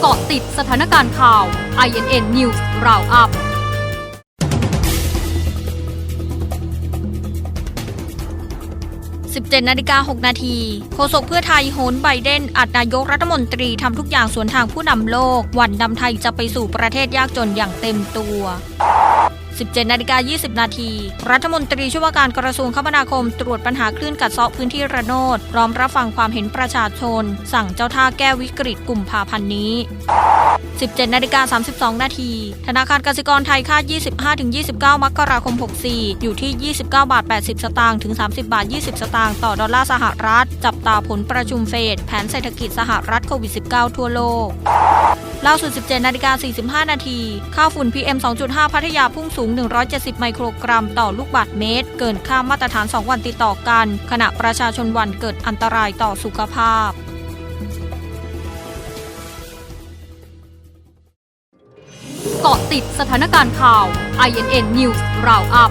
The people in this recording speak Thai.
เกาะติดสถานการณ์ข่าว INN News Roundup 17นาฬิกา6นาทีโฆษกเพื่อไทยโหนไบเดนอัดนายกรัฐมนตรีทำทุกอย่างสวนทางผู้นำโลก วันนำไทยจะไปสู่ประเทศยากจนอย่างเต็มตัว 17 นาฬิกา 20 นาที รัฐมนตรีช่วยว่าการกระทรวงคมนาคมตรวจปัญหาคลื่นกัดเซาะพื้นที่ระโนดพร้อมรับฟังความเห็นประชาชน สั่งเจ้าท่าแก้วิกฤตกลุ่มพาพันธ์นี้ 17 นาฬิกา 32 นาที ธนาคารกสิกรไทยคาด 25-29 มกราคม 64 อยู่ที่ 29 บาท 80 สตางค์ ถึง 30 บาท 20 สตางค์ ต่อดอลลาร์สหรัฐ จับตาผลประชุมเฟด แผนเศรษฐกิจสหรัฐโควิด -19 ทั่วโลก ล่าสุด 17 นาฬิกา 45 นาที ค่าฝุ่น PM 2.5 พัทยาพุ่งสูง 170 ไมโครกรัมต่อลูกบาศก์เมตร เกินค่ามาตรฐาน 2 วันติดต่อกัน ขณะประชาชนวันเกิดอันตรายต่อสุขภาพเกาะติดสถานการณ์ข่าว INN News Roundup